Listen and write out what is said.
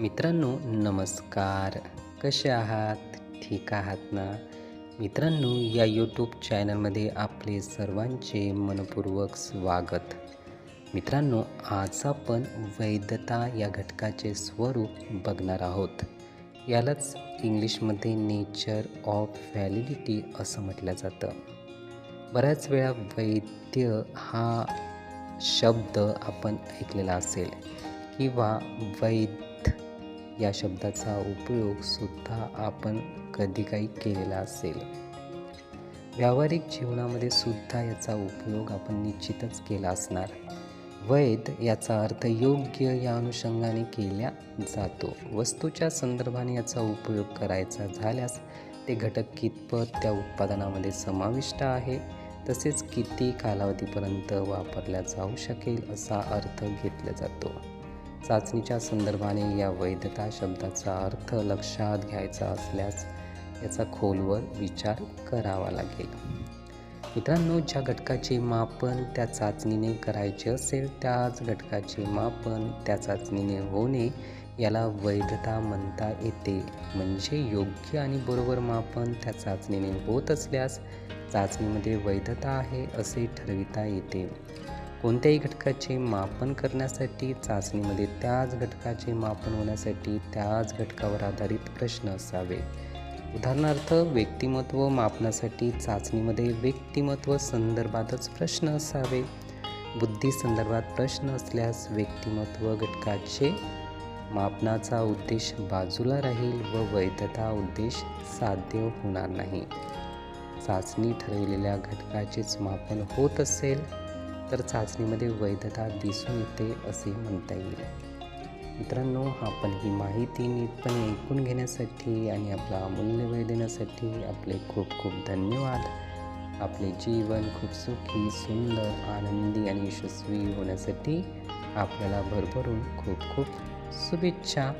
मित्रांनो नमस्कार. कसे आहात? ठीक आहात ना? मित्रांनो या यूट्यूब चॅनलमध्ये आपले सर्वांचे मनपूर्वक स्वागत. मित्रांनो आज आपण वैधता या घटकाचे स्वरूप बघणार आहोत. यालाच इंग्लिशमध्ये नेचर ऑफ व्हॅलिडिटी असं म्हटलं जातं. बऱ्याच वेळा वैद्य हा शब्द आपण ऐकलेला असेल किंवा वैद्य या शब्दाचा उपयोगसुद्धा आपण कधी काही केलेला असेल. व्यावहारिक जीवनामध्ये सुद्धा याचा उपयोग आपण निश्चितच केला असणार. वैध याचा अर्थ योग्य या अनुषंगाने केला जातो. वस्तूच्या संदर्भाने याचा उपयोग करायचा झाल्यास ते घटक कितपत त्या उत्पादनामध्ये समाविष्ट आहे तसेच किती कालावधीपर्यंत वापरल्या जाऊ शकेल असा अर्थ घेतला जातो. चाचणीच्या संदर्भाने या वैधता शब्दाचा अर्थ लक्षात घ्यायचा असल्यास याचा खोलवर विचार करावा लागेल. मित्रांनो ज्या घटकाचे मापन त्या चाचणीने करायचे असेल त्याच घटकाचे मापन त्या चाचणीने होणे याला वैधता म्हणता येते. म्हणजे योग्य आणि बरोबर मापन त्या चाचणीने होत असल्यास चाचणीमध्ये वैधता आहे असे ठरविता येते. कोणत्याही घटकाचे मापन करण्यासाठी चाचणीमध्ये त्याच घटकाचे मापन होण्यासाठी त्याच घटकावर आधारित प्रश्न असावे. उदाहरणार्थ व्यक्तिमत्व मापनासाठी चाचणीमध्ये व्यक्तिमत्व संदर्भातच प्रश्न असावे. बुद्धी संदर्भात प्रश्न असल्यास व्यक्तिमत्व घटकाचे मापनाचा उद्देश बाजूला राहील व वैधता उद्देश साध्य होणार नाही. चाचणी ठरविलेल्या घटकाचेच मापन होत असेल तर चाचणीमध्ये वैधता दिसून येते असे म्हणता येईल. मित्रांनो आपण ही माहिती नीटपणे ऐकून घेण्यासाठी आणि आपला अमूल्य वेळ देण्यासाठी आपले खूप खूप धन्यवाद. आपले जीवन खूप सुखी सुंदर आनंदी आणि यशस्वी होण्यासाठी आपल्याला भरभरून खूप खूप शुभेच्छा.